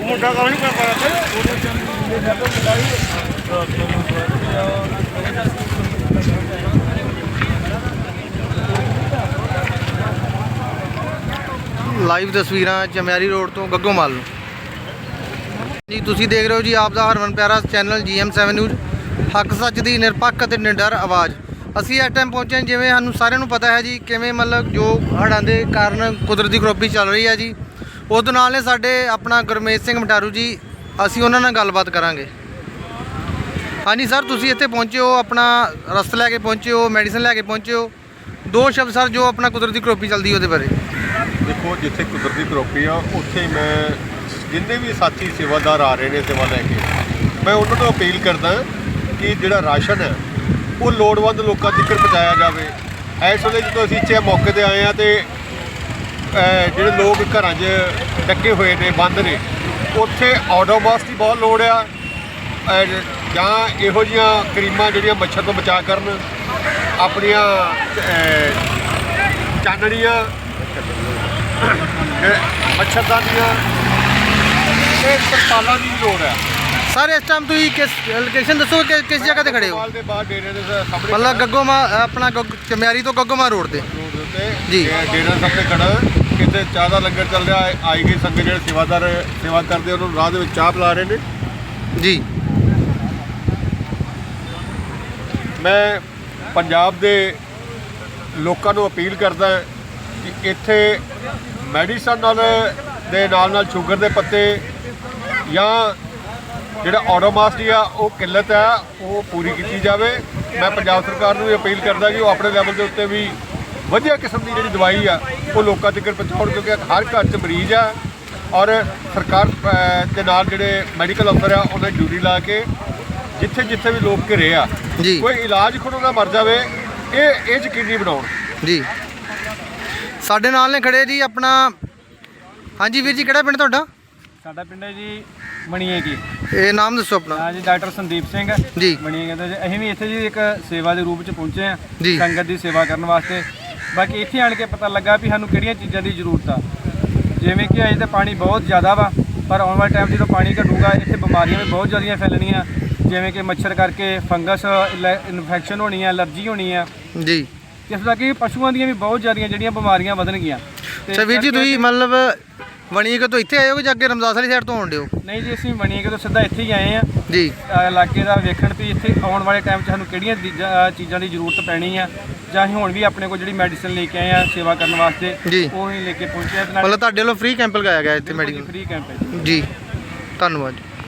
ਮੁੰਡਾ ਕੰਮ ਨਹੀਂ ਕਰਦਾ ਲਾਈਵ ਤਸਵੀਰਾਂ ਚਮਿਆਰੀ ਰੋਡ ਤੋਂ ਗੱਗੋਮਾਲ ਨੂੰ। ਜੀ, ਤੁਸੀਂ ਦੇਖ ਰਹੇ ਹੋ ਜੀ ਆਪ ਦਾ ਹਰਮਨ ਪਿਆਰਾ ਚੈਨਲ GM7 ਨਿਊਜ਼। ਹੱਕ ਸੱਚ ਦੀ ਨਿਰਪੱਖ ਅਤੇ ਨਿਡਰ ਆਵਾਜ਼। ਅਸੀਂ ਇਸ ਟਾਈਮ ਪਹੁੰਚੇ ਜਿਵੇਂ ਸਾਨੂੰ ਸਾਰਿਆਂ ਨੂੰ ਪਤਾ ਹੈ ਜੀ ਕਿਵੇਂ ਮਤਲਬ ਜੋ ਹੜ੍ਹਾਂ ਦੇ ਕਾਰਨ ਕੁਦਰਤੀ ਖਰੋਪੀ ਚੱਲ ਰਹੀ ਹੈ ਜੀ। ਉਹਦੇ ਨਾਲ ਨੇ ਸਾਡੇ ਆਪਣਾ ਗੁਰਮੇਜ ਸਿੰਘ ਮਟਾਰੂ ਜੀ, ਅਸੀਂ ਉਹਨਾਂ ਨਾਲ ਗੱਲਬਾਤ ਕਰਾਂਗੇ। ਹਾਂਜੀ ਸਰ, ਤੁਸੀਂ ਇੱਥੇ ਪਹੁੰਚੇ ਹੋ, ਆਪਣਾ ਰਸਤ ਲੈ ਕੇ ਪਹੁੰਚੇ ਹੋ ਮੈਡੀਸਨ ਲੈ ਕੇ ਪਹੁੰਚੇ ਹੋ। ਦੋ ਸ਼ਬਦ ਸਰ, ਜੋ ਆਪਣਾ ਕੁਦਰਤੀ ਕਰੋਪੀ ਚੱਲਦੀ ਉਹਦੇ ਬਾਰੇ। ਦੇਖੋ, ਜਿੱਥੇ ਕੁਦਰਤੀ ਕਰੋਪੀ ਆ, ਉੱਥੇ ਮੈਂ ਜਿੰਨੇ ਵੀ ਸਾਥੀ ਸੇਵਾਦਾਰ ਆ ਰਹੇ ਨੇ ਸੇਵਾ ਲੈ ਕੇ, ਮੈਂ ਉਹਨਾਂ ਨੂੰ ਅਪੀਲ ਕਰਦਾ ਕਿ ਜਿਹੜਾ ਰਾਸ਼ਨ ਹੈ, ਉਹ ਲੋੜਵੰਦ ਲੋਕਾਂ ਤੱਕ ਪਹੁੰਚਾਇਆ ਜਾਵੇ। ਇਸ ਵੇਲੇ ਜਦੋਂ ਅਸੀਂ ਇੱਥੇ ਮੌਕੇ ਤੇ ਆਏ ਆ ਤੇ ਜਿਹੜੇ ਲੋਕ ਘਰਾਂ 'ਚ ਡੱਕੇ ਹੋਏ ਨੇ ਬੰਦ ਨੇ ਉੱਥੇ ਆਟੋਬਾਸ ਦੀ ਬਹੁਤ ਲੋੜ ਆ। ਜਾਂ ਇਹੋ ਜੀਆਂ ਕਰੀਮਾਂ ਜਿਹੜੀਆਂ ਮੱਛਰ ਤੋਂ ਬਚਾ ਕਰਨ ਆਪਣੀਆਂ ਚਾਨਣੀਆਂ ਮੱਛਰਦਾਨੀਆਂ ਇਹ ਤਰਪਾਲਾਂ ਦੀ ਲੋੜ ਹੈ ਸਰ ਇਸ ਟਾਈਮ ਤੁਸੀਂ ਕਿਸ ਲੋਕੇਸ਼ਨ ਦੱਸੋ ਕਿ ਕਿਸ ਜਗ੍ਹਾ ਤੇ ਖੜੇ ਹੋ? ਦੇ ਬਾਹਰ ਡੇਰੇ ਦੇ ਸਾਹਮਣੇ ਮਤਲਬ ਗੱਗੋਮਾ ਆਪਣਾ ਗੱਗ- ਚਮਿਆਰੀ ਤੋਂ ਗੱਗੋਮਾ ਰੋਡ ਤੇ। ਰੋਡ ਉੱਤੇ ਜੀ। ਡੇਰੇ ਦੇ ਸਾਹਮਣੇ ਖੜਾ ਕਿਤੇ ਚਾਹ ਦਾ ਲੰਗਰ ਚੱਲ ਰਿਹਾ ਹੈ। ਆਈ ਗਈ ਸੰਗਤ ਜਿਹੜੇ ਸੇਵਾਦਾਰ ਸੇਵਾ ਕਰਦੇ ਉਹਨਾਂ ਨੂੰ ਰਾਹ ਦੇ ਵਿੱਚ ਚਾਹ ਪਿਲਾ ਰਹੇ ਨੇ ਜੀ ਮੈਂ ਪੰਜਾਬ ਦੇ ਲੋਕਾਂ ਨੂੰ ਅਪੀਲ ਕਰਦਾ ਕਿ ਇੱਥੇ ਮੈਡੀਸਨ ਨਾਲ ਦੇ ਨਾਲ ਨਾਲ ਸ਼ੂਗਰ ਦੇ ਪੱਤੇ ਜਾਂ ਜਿਹੜਾ ਆਟੋਮਾਸਟੀ ਆ ਉਹ ਕਿੱਲਤ ਆ ਉਹ ਪੂਰੀ ਕੀਤੀ ਜਾਵੇ ਮੈਂ ਪੰਜਾਬ ਸਰਕਾਰ ਨੂੰ ਵੀ ਅਪੀਲ ਕਰਦਾ ਕਿ ਉਹ ਆਪਣੇ ਲੈਵਲ ਦੇ ਉੱਤੇ ਵੀ ਵਧੀਆ ਕਿਸਮ ਦੀ ਜਿਹੜੀ ਦਵਾਈ ਆ ਉਹ ਲੋਕਾਂ ਤੱਕ ਪਹੁੰਚਾਉਣ ਕਿਉਂਕਿ ਹਰ ਘਰ 'ਚ ਮਰੀਜ਼ ਆ ਔਰ ਸਰਕਾਰ ਦੇ ਨਾਲ ਜਿਹੜੇ ਮੈਡੀਕਲ ਅਫਸਰ ਆ ਉਹਨਾਂ ਡਿਊਟੀ ਲਾ ਕੇ ਜਿੱਥੇ ਜਿੱਥੇ ਵੀ ਲੋਕ ਘਿਰੇ ਆ। ਕੋਈ ਇਲਾਜ ਖੁਣੋਂ ਨਾ ਮਰ ਜਾਵੇ ਇਹ ਇਹ ਯਕੀਨੀ ਬਣਾਉਣ। ਜੀ। ਸਾਡੇ ਨਾਲ ਨੇ ਖੜੇ ਜੀ ਆਪਣਾ ਹਾਂਜੀ ਵੀਰ ਜੀ ਕਿਹੜਾ ਪਿੰਡ ਤੁਹਾਡਾ? ਸਾਡਾ ਪਿੰਡ ਹੈ ਜੀ ਮਣੀਏ ਕੀ ਇਹ ਨਾਮ ਦੱਸੋ ਆਪਣਾ। ਹਾਂ ਜੀ ਡਾਕਟਰ ਸੰਦੀਪ ਸਿੰਘ ਜੀ। ਮਣੀਏ ਕਹਿੰਦੇ ਜੀ ਅਸੀਂ ਵੀ ਇੱਥੇ ਜੀ ਇੱਕ ਸੇਵਾ ਦੇ ਰੂਪ ਚ ਪਹੁੰਚੇ ਆ। ਸੰਗਤ ਦੀ ਸੇਵਾ ਕਰਨ ਵਾਸਤੇ। ਬਾਕੀ ਇੱਥੇ ਆਣ ਕੇ ਪਤਾ ਲੱਗਾ ਵੀ ਸਾਨੂੰ ਕਿਹੜੀਆਂ ਚੀਜ਼ਾਂ ਦੀ ਜ਼ਰੂਰਤ ਆ। ਜਿਵੇਂ ਕਿ ਅਜੇ ਤਾਂ ਪਾਣੀ ਬਹੁਤ ਜ਼ਿਆਦਾ ਵਾ ਪਰ ਆਉਣ ਵਾਲੇ ਟਾਈਮ ਜਦੋਂ ਪਾਣੀ ਘਟੂਗਾ ਇੱਥੇ ਬਿਮਾਰੀਆਂ ਵੀ ਬਹੁਤ ਜ਼ਿਆਦੀਆਂ ਫੈਲਣੀਆਂ। ਜਿਵੇਂ ਕਿ ਮੱਛਰ ਕਰਕੇ ਫੰਗਸ ਇਨਫੈਕਸ਼ਨ ਹੋਣੀ ਆ ਐਲਰਜੀ ਹੋਣੀ ਆ। ਜੀ। ਇਸ ਦਾ ਕਿ ਪਸ਼ੂਆਂ ਦੀਆਂ ਵੀ ਬਹੁਤ ਜ਼ਿਆਦੀਆਂ ਜਿਹੜੀਆਂ ਬਿਮਾਰੀਆਂ ਵਧਣਗੀਆਂ। ਅੱਛਾ ਵੀਰ ਜੀ ਕਰਕੇ- ਤੁਸੀਂ ਮਤਲਬ ਵਣੀਕ ਤੋਂ ਇੱਥੇ ਆਏ ਹੋ ਕਿ ਜਾਂ ਅੱਗੇ ਰਮਦਾਸ ਵਾਲੀ ਸਾਈਡ ਤੋਂ ਆਉਂਦੇ ਹੋ ਨਹੀਂ ਜੀ ਅਸੀਂ ਮਣੀਏ ਤੋਂ ਸਿੱਧਾ ਇੱਥੇ ਹੀ ਆਏ ਆ ਜੀ। ਇਲਾਕੇ ਦਾ ਵੇਖਣ ਵੀ ਇੱਥੇ ਆਉਣ ਵਾਲੇ ਟਾਈਮ 'ਚ ਸਾਨੂੰ ਕਿਹੜੀਆਂ ਚੀਜ਼ਾਂ ਚੀਜ਼ਾਂ ਦੀ ਜ਼ਰੂਰਤ ਪੈਣੀ ਆ? ਜਾਂ ਅਸੀਂ ਹੁਣ ਵੀ ਆਪਣੇ ਕੋਲ ਜਿਹੜੀ ਮੈਡੀਸਿਨ ਲੈ ਕੇ ਆਏ ਆ ਸੇਵਾ ਕਰਨ ਵਾਸਤੇ ਜੀ। ਉਹ ਹੀ ਲੈ ਕੇ ਪਹੁੰਚੇ ਆ। ਤੇ ਨਾਲ ਮਤਲਬ ਤੁਹਾਡੇ ਵੱਲੋਂ ਫ੍ਰੀ ਕੈਂਪ ਲਗਾਇਆ ਗਿਆ ਇੱਥੇ ਮੈਡੀਕਲ ਫ੍ਰੀ ਕੈਂਪ ਹੈ ਜੀ। ਜੀ। ਧੰਨਵਾਦ ਜੀ।